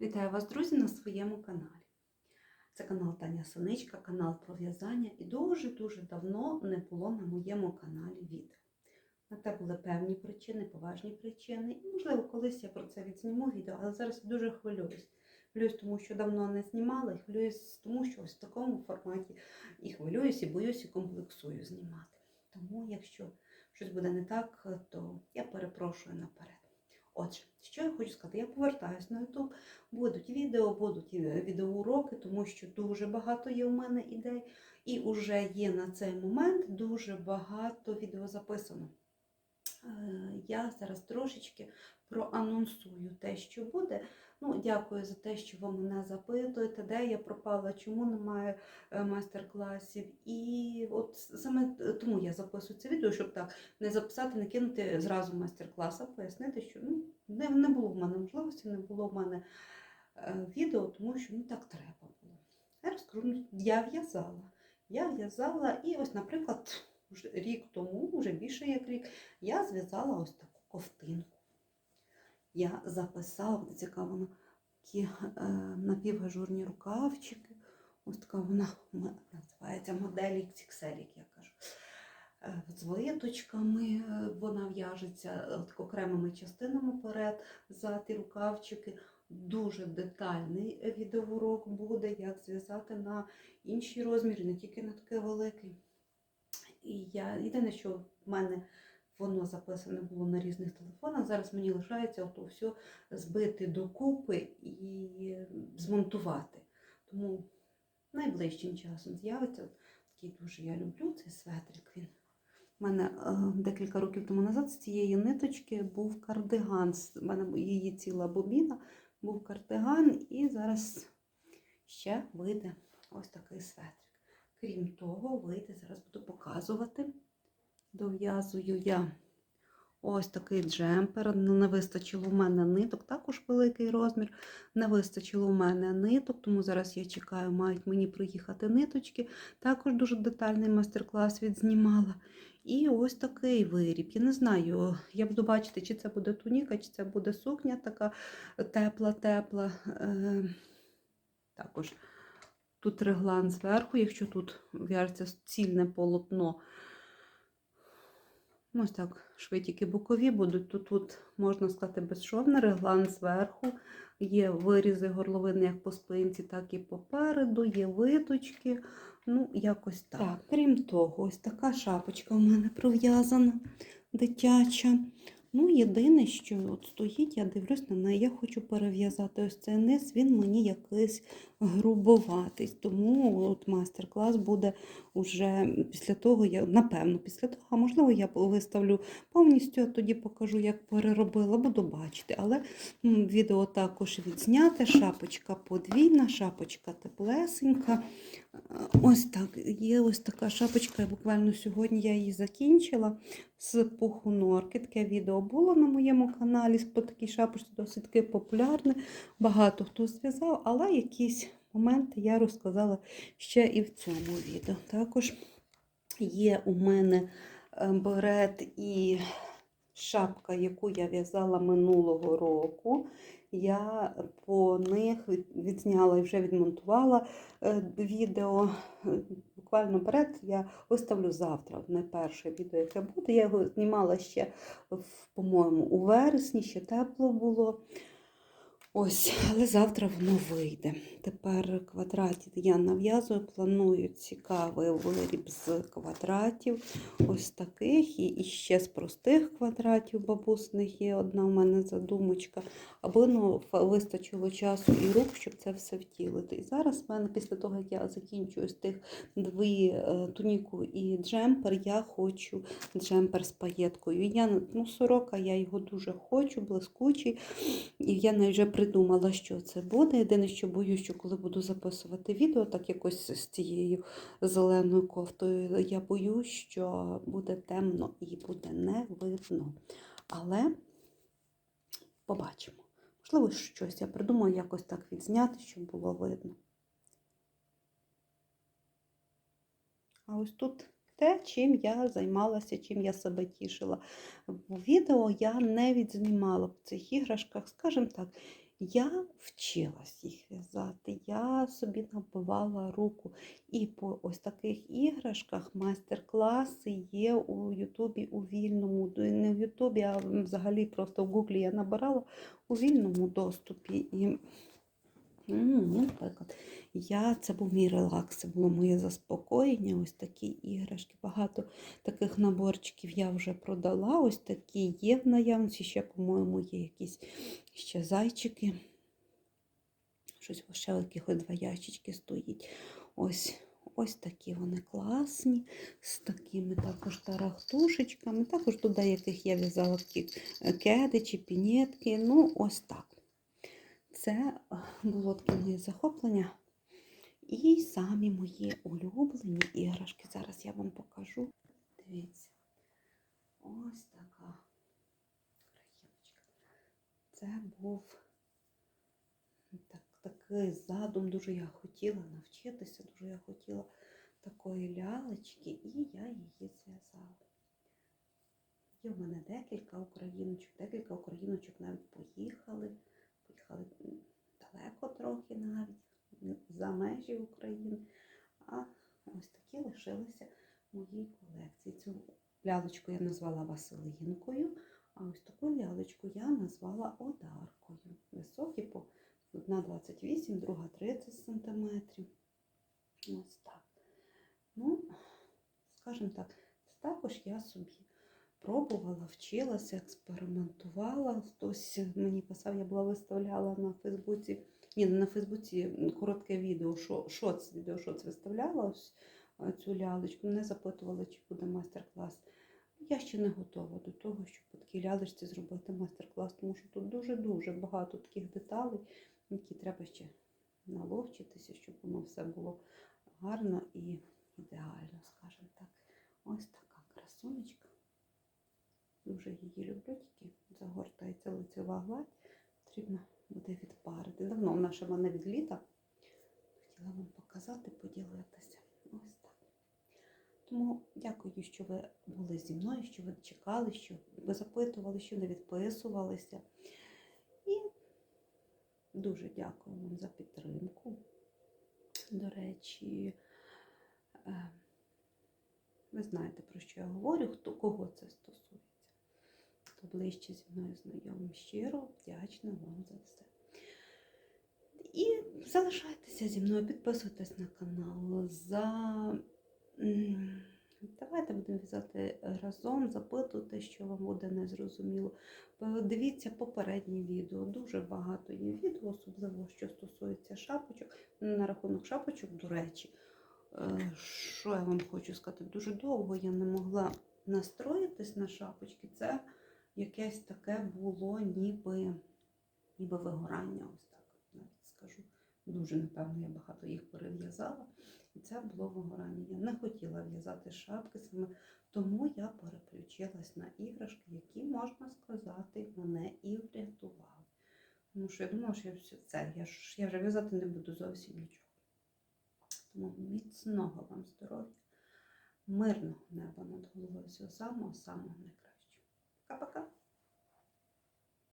Вітаю вас, друзі, на своєму каналі. Це канал Таня Синичка, канал про в'язання, і дуже-дуже давно не було на моєму каналі відео. На те були певні причини, поважні причини. І, можливо, колись я про це відзніму відео, але зараз я дуже хвилююсь. Хвилююсь, тому що давно не знімала, і хвилююсь, тому що ось в такому форматі і хвилююсь, і боюсь, і комплексую знімати. Тому, якщо щось буде не так, то я перепрошую наперед. Отже, що я хочу сказати? Я повертаюсь на YouTube, будуть відео, будуть відеоуроки, тому що дуже багато є у мене ідей, і вже є на цей момент дуже багато відео записано. Е, Я зараз трошечки проанонсую те, що буде. Ну, дякую за те, що ви мене запитуєте, де я пропала, чому немає е, майстер-класів. І от саме тому я записую це відео, щоб так не записати, не кинути зразу майстер-клас, а пояснити, що ну, не, не було в мене можливості, не було в мене е, відео, тому що ну, так треба було. Я розкажу, ну, я в'язала. Я в'язала, і ось, наприклад, рік тому, вже більше як рік, я зв'язала ось таку ковтинку. Я записала, буде цікаво, такі е, напівгажурні рукавчики. Ось така вона називається модель XXL, як я кажу. Е, З виточками е, вона в'яжеться окремими частинами перед, ззаді рукавчики. Дуже детальний відеоурок буде, як зв'язати на інші розміри, не тільки на такий великий. І я єдине, що в мене воно записане було на різних телефонах. Зараз мені лишається ото все збити докупи і змонтувати. Тому найближчим часом з'явиться такий дуже я люблю цей светрик. Він у мене е, декілька років тому назад з цієї ниточки був кардиган. У мене її ціла бобіна, був кардиган, і зараз ще вийде ось такий светрик. Крім того, вийде, зараз буду показувати. Дов'язую я ось такий джемпер. Не вистачило в мене ниток, також великий розмір. Не вистачило в мене ниток, тому зараз я чекаю, мають мені приїхати ниточки. Також дуже детальний майстер-клас відзнімала. І ось такий виріб. Я не знаю, я буду бачити, чи це буде туніка, чи це буде сукня така тепла-тепла. Е, Також тут реглан зверху, якщо тут в'яжеться цільне полотно. Ось так, швидкі бокові будуть. Тут, тут можна сказати, безшовний реглан зверху. Є вирізи горловини як по спинці, так і попереду, є виточки. Ну, якось так. так. Крім того, ось така шапочка у мене пров'язана, дитяча. Ну, єдине, що от стоїть, я дивлюсь на неї, я хочу перев'язати ось цей низ, він мені якийсь грубоватий. Тому от майстер-клас буде уже після того, я, напевно, після того, а можливо, я виставлю повністю, а тоді покажу, як переробила, буду бачити. Але відео також відзняте, шапочка подвійна, шапочка теплесенька. Ось так, є ось така шапочка, буквально сьогодні я її закінчила з пуху норки. Таке відео було на моєму каналі по такій шапочці, досить популярне. Багато хто зв'язав, але якісь моменти я розказала ще і в цьому відео. Також є у мене е, берет і шапка, яку я в'язала минулого року. Я по них від- відзняла і вже відмонтувала е, відео. Е, Буквально перед я виставлю завтра. Не перше відео, яке буде. Я його знімала ще, в- по-моєму, у вересні, ще тепло було. Ось, але завтра воно вийде. Тепер квадратів я нав'язую, планую цікавий виріб з квадратів, ось таких, і ще з простих квадратів бабусних є одна у мене задумочка, аби ну, вистачило часу і рук, щоб це все втілити. І зараз в мене, після того, як я закінчую з тих дві е, туніку і джемпер, я хочу джемпер з паєткою. Я, ну, сорока, я його дуже хочу, блискучий. І я навіть вже придумала, що це буде. Єдине, що боюсь, що коли буду записувати відео, так якось з цією зеленою кофтою, я боюсь, що буде темно і буде не видно. Але побачимо. Можливо, щось я придумаю якось так відзняти, щоб було видно. А ось тут те, чим я займалася, чим я себе тішила. Відео я не відзнімала в цих іграшках, скажімо так, Я вчилась їх в'язати, я собі набивала руку. І по ось таких іграшках майстер-класи є у Ютубі у вільному, не в Ютубі, а взагалі просто в Гуглі я набирала у вільному доступі. І, наприклад, я, це був мій релакс, це було моє заспокоєння. Ось такі іграшки. Багато таких наборчиків я вже продала. Ось такі є в наявності. Ще, по-моєму, є якісь ще зайчики. Щось ще якихось два ящички стоїть. Ось. Ось такі вони класні, з такими також тарахтушечками. Також до деяких я в'язала е, кеди чи пінетки. Ну, ось так. Це е, було таке моє захоплення. І самі мої улюблені іграшки. Зараз я вам покажу. Дивіться. Ось така країночка. Це був так, такий задум. Дуже я хотіла навчитися, дуже я хотіла такої лялечки, і я її зв'язала. Є в мене декілька україночок, декілька україночок навіть поїхали. Поїхали далеко трохи навіть за межі України. А ось такі лишилися в моїй колекції. Цю лялечку я назвала Василинкою, а ось таку лялечку я назвала Одаркою. Високі по одна 28, друга 30 сантиметрів. Ось так. Ну, скажімо так, також я собі пробувала, вчилася, експериментувала. Хтось мені писав, я була виставляла на Фейсбуці, ні, на Фейсбуці коротке відео, що, це відео, що це виставляла ось е, цю лялечку. Мене запитували, чи буде майстер-клас. Я ще не готова до того, щоб по такій лялечці зробити майстер-клас, тому що тут дуже-дуже багато таких деталей, які треба ще наловчитися, щоб воно все було гарно і ідеально, скажімо так. Ось така красунечка. Дуже її люблю, тільки загортається лицева гладь. Потрібно буде відпарити. Давно вона ще в мене від літа. Хотіла вам показати, поділитися. Ось так. Тому дякую, що ви були зі мною, що ви чекали, що ви запитували, що не відписувалися. І дуже дякую вам за підтримку. До речі, е, ви знаєте, про що я говорю, хто кого це стосується. Хто ближче зі мною знайомий, щиро вдячна вам за все. І залишайтеся зі мною, підписуйтесь на канал. За... Давайте будемо в'язати разом, запитуйте, що вам буде незрозуміло. Дивіться попередні відео. Дуже багато є відео, особливо що стосується шапочок. На рахунок шапочок, до речі, е, що я вам хочу сказати, дуже довго я не могла настроїтись на шапочки. Це якесь таке було, ніби, ніби вигорання, ось так навіть скажу. Дуже, напевно, я багато їх перев'язала. І це було вигорання. Я не хотіла в'язати шапки саме, тому я переключилась на іграшки, які, можна сказати, мене і врятували. Тому що я думала, що я все це, я, ж, я вже в'язати не буду зовсім нічого. Тому міцного вам здоров'я, мирного неба над головою, всього самого самого найкращого. Пока-пока.